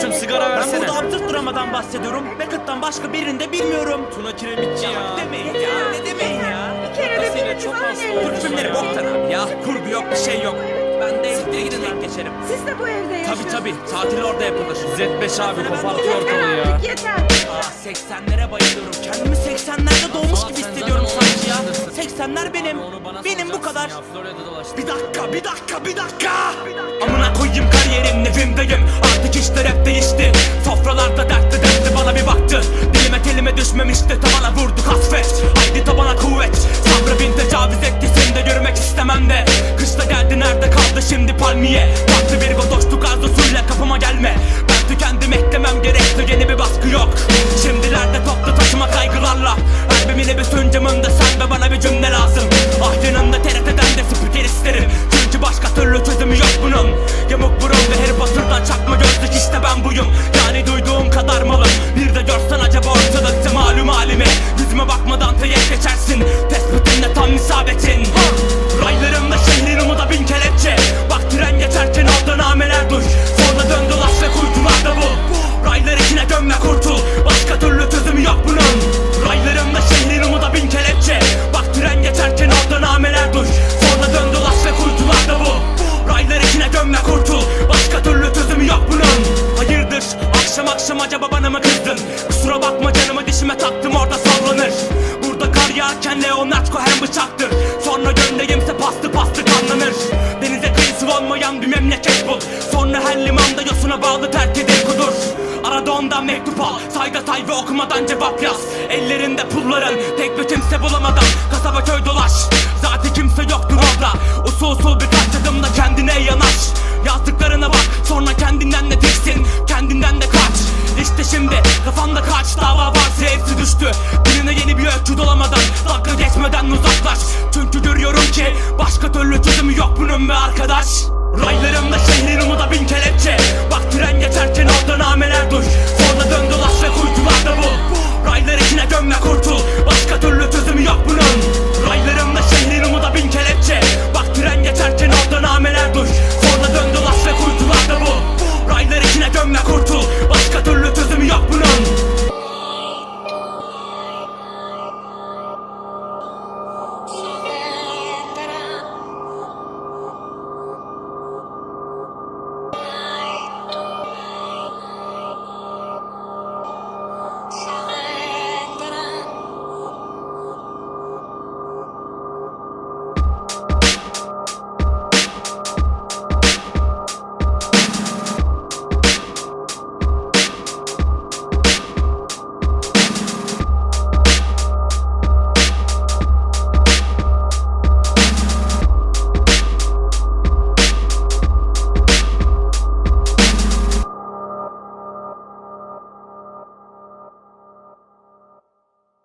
sigara Ben versene. burada absürt dramadan bahsediyorum. Beckett'tan başka birini de bilmiyorum. Tuna kiremitçi ya. Demeyin ya, ne demeyin ya. Bir kere de biriniz çok aynı hasta evde olmuş. Türk filmleri boktan abi ya. Kurgu yok, bir şey yok. Ben de siktir gidin renk geçerim. Siz de bu evde Tabi yaşıyorsunuz. tabi, tatil orada yapılır. Z5 abi kopartıyor Yeter ortalığı ya. artık yeter. Aa 80'lere bayılıyorum. Kendimi 80'lerde doğmuş gibi hissediyorum sanki ya. onu 80'ler benim. Benim bu kadar. Bir dakika, bir dakika, bir dakika. Amına koyayım kariyerim, nevimdeyim. Artık işler hep değişti. Sofralarda dertli dertli bana bir baktı. Dilime telime düşmemişti, tabana vurdu kasvet. Haydi tabana kuvvet. Sabrı bin tecavüz etti, seni de görmek istemem de. Kışta geldi, nerede kaldı şimdi palmiye? Farklı bir godoşluk arzusuyla kapıma gelme. Ben tükendim, eklemem geçersin. Tespitinle tam isabetin. Ha! Raylarımda şehrin umuda bin kelepçe. Bak tren geçerken orada nameler duy. Sonra dön dolaş ve kuytularda bul. Raylar içine gömme kurtul. Başka türlü çözümü yok bunun. Raylarımda şehrin umuda bin kelepçe. Bak tren geçerken orada nameler duy. Sonra dön dolaş ve kuytularda bul. Raylar içine gömme kurtul. Başka türlü çözümü yok bunun. Hayırdır akşam akşam acaba bana mı kızdın? Kusura bakma canımı dişime taktım orada sallanır. Kar yağarken Leonard Cohen bıçaktır. Sonra gömleğimse pastı pastı kanlanır. Denize kıyısı olmayan bir memleket bul. Sonra her limanda yosuna bağlı terk edil kudur. Arada ondan mektup al. Sayda say ve okumadan cevap yaz. Ellerinde pulların tek bir kimse bulamadan Kasaba köy dolaş. Zaten kimse yoktur orada. Usul usul birkaç adımda kendine yanaş. Yazdıklarına bak sonra kendinden de tiksin. Kendinden de kaç. İşte şimdi kafanda kaç dava varsa hepsi düştü arkadaş. Raylarımda şehrin umuda bin kelepçe